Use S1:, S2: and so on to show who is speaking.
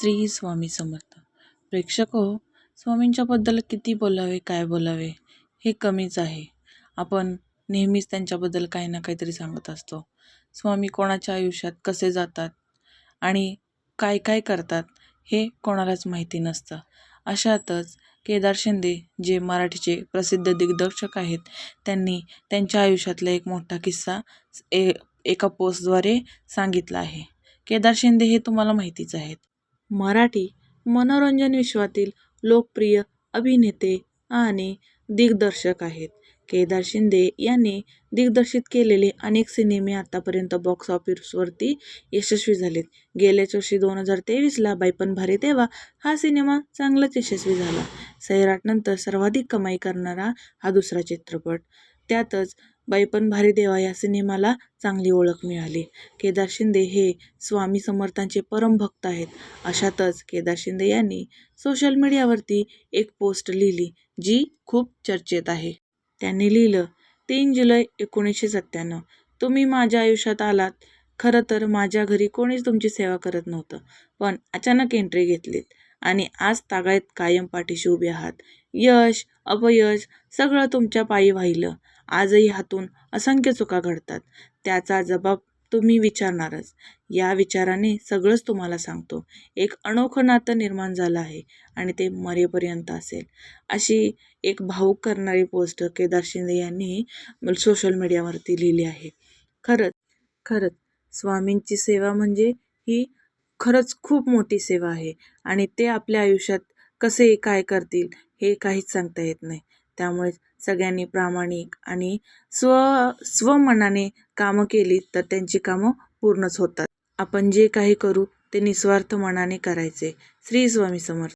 S1: श्री स्वामी समर्थ. प्रेक्षक हो स्वामींच्याबद्दल किती बोलावे काय बोलावे हे कमीच आहे. आपण नेहमीच त्यांच्याबद्दल काही ना काहीतरी सांगत असतो. स्वामी कोणाच्या आयुष्यात कसे जातात आणि काय काय करतात हे कोणालाच माहिती नसतं. अशातच केदार शिंदे जे मराठीचे प्रसिद्ध दिग्दर्शक आहेत त्यांनी त्यांच्या आयुष्यातला एक मोठा किस्सा ए एका पोस्टद्वारे सांगितला आहे. केदार शिंदे हे तुम्हाला माहितीच आहेत. मराठी मनोरंजन विश्वातील लोकप्रिय अभिनेते आणि दिग्दर्शक आहेत. केदार शिंदे यांनी दिग्दर्शित केलेले अनेक सिनेमे आतापर्यंत बॉक्स ऑफिसवरती यशस्वी झालेत. गेल्याच वर्षी दोन हजार तेवीसला बायपण भारी देवा हा सिनेमा चांगलाच यशस्वी झाला. सैराटनंतर सर्वाधिक कमाई करणारा हा दुसरा चित्रपट. त्यातच बाईपण भारी देवा या सिनेमाला चांगली ओळख मिळाली. केदार शिंदे हे स्वामी समर्थांचे परमभक्त आहेत. अशातच केदार शिंदे यांनी सोशल मीडियावरती एक पोस्ट लिहिली जी खूप चर्चेत आहे. त्यांनी लिहिलं तीन जुलै एकोणीसशे सत्त्याण्णव. तुम्ही माझ्या आयुष्यात आलात. खरं तर माझ्या घरी कोणीच तुमची सेवा करत नव्हतं. पण अचानक एंट्री घेतलीत आणि आज तागायत कायम पाठीशी उभे आहात. यश अपयश सगळं तुमच्या पायी वाहिलं. आजही हातून असंख्य चुका घडतात. त्याचा जबाब तुम्ही विचारणारच. या विचाराने सगळंच तुम्हाला सांगतो. एक अनोखं नातं निर्माण झालं आहे आणि ते मरेपर्यंत असेल. अशी एक भावूक करणारी पोस्ट केदार शिंदे यांनी सोशल मीडियावरती लिहिली आहे. खरंच खरंच स्वामींची सेवा म्हणजे ही खरंच खूप मोठी सेवा आहे आणि ते आपल्या आयुष्यात कसे काय करतील हे काहीच सांगता येत नाही. त्यामुळे सगळ्यांनी प्रामाणिक आणि स्व स्वमनाने कामं केली तर त्यांची कामं पूर्णच होतात. आपण जे काही करू ते निस्वार्थ मनाने करायचे. श्री स्वामी समर्थ.